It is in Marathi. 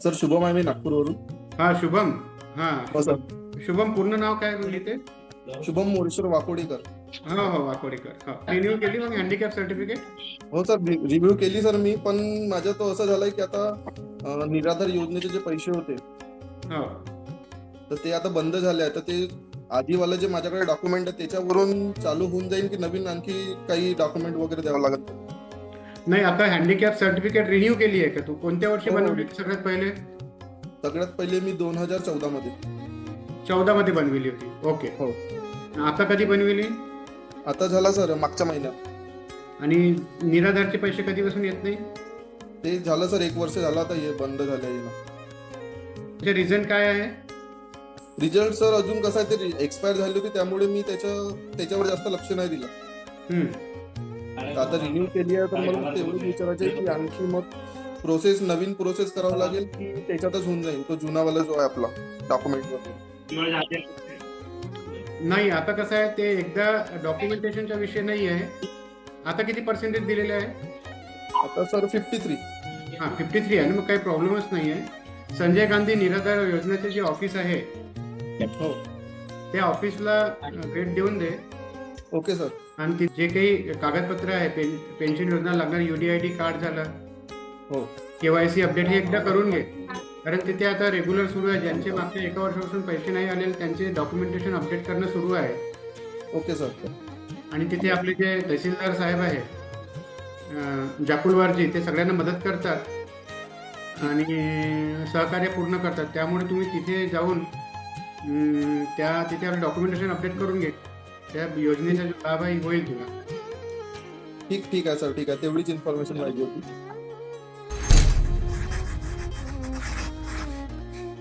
सर शुभम आहे मी नागपूरवरून. हा शुभम. हा. हो सर. शुभम पूर्ण नाव काय लिहिते शुभम मोरेश्वर वाकोडीकर. हो हो वाकोडीकर. हो. रिन्यू केली मग हँडिकॅप सर्टिफिकेट हो सर. रिव्ह्यू केली सर मी पण माझं तो असं झालंय की आता अं, निराधार योजनेचे जे पैसे होते हो. तर ते आता बंद झाले आहे तर ते आधीवालं जे माझ्याकडे डॉक्युमेंट आहे त्याच्यावरून चालू होऊन जाईल की नवीन आणखी काही डॉक्युमेंट वगैरे द्यावं लागत नाही आता हँडिकॅप सर्टिफिकेट रिन्यू केली आहे का तू? कोणत्या वर्षी हो. बनवली सगळ्यात पहिले? सगळ्यात पहिले मी दोन हजार चौदा मध्ये. चौदा मध्ये बनविली होती. ओके हो. आता कधी बनविली? आता झाला सर मागच्या महिन्यात. आणि निराधारचे पैसे कधीपासून येत नाही? ते झालं सर एक वर्ष झालं आता हे बंद झालं त्याचे रिझन काय आहे? रिझल्ट सर अजून कसं आहे ते एक्सपायर झाली होती त्यामुळे मी त्याच्या त्याच्यावर जास्त लक्ष नाही दिलं. हम्म. आता रिन्यू केली आहे तर मला फक्त एवढंच विचारायचं आहे की आणखी मग प्रोसेस नवीन प्रोसेस करावं लागेल की त्याच्यातच होऊन जाईल? तो जुनावाला जो आहे आपला डॉक्युमेंट नाही आता कसं आहे ते एकदा डॉक्युमेंटेशनचा विषय नाही आहे. आता किती पर्सेंटेज दिलेले आहे? आता सर फिफ्टी थ्री हा फिफ्टी थ्री आहे ना मग काही प्रॉब्लेमच नाही आहे. संजय गांधी निराधार योजनेचे जे ऑफिस आहे हो. त्या ऑफिसला भेट देऊन दे. Okay sir. आणि ती जे काही कागदपत्र आहे पेन पेन्शन योजना लागणार युडीआय डी कार्ड झालं. हो. केवायसी अपडेट हे एकदा करून घे. कारण तिथे आता रेग्युलर सुरू आहे. ज्यांचे मागच्या एका वर्षापासून पैसे नाही आलेले त्यांचे डॉक्युमेंटेशन अपडेट करणं सुरू आहे. Okay sir. आणि तिथे आपले जे तहसीलदार साहेब आहे अं, जाकुलवारजी ते सगळ्यांना मदत करतात. आणि सहकार्य पूर्ण करतात. त्यामुळे तुम्ही तिथे जाऊन त्या तिथे आपलं डॉक्युमेंटेशन अपडेट करून घे. त्या योजनेचा जो लाभ आहे होईल तुला. ठीक ठीक आहे सर. ठीक आहे. तेवढीच इन्फॉर्मेशन पाहिजे होती.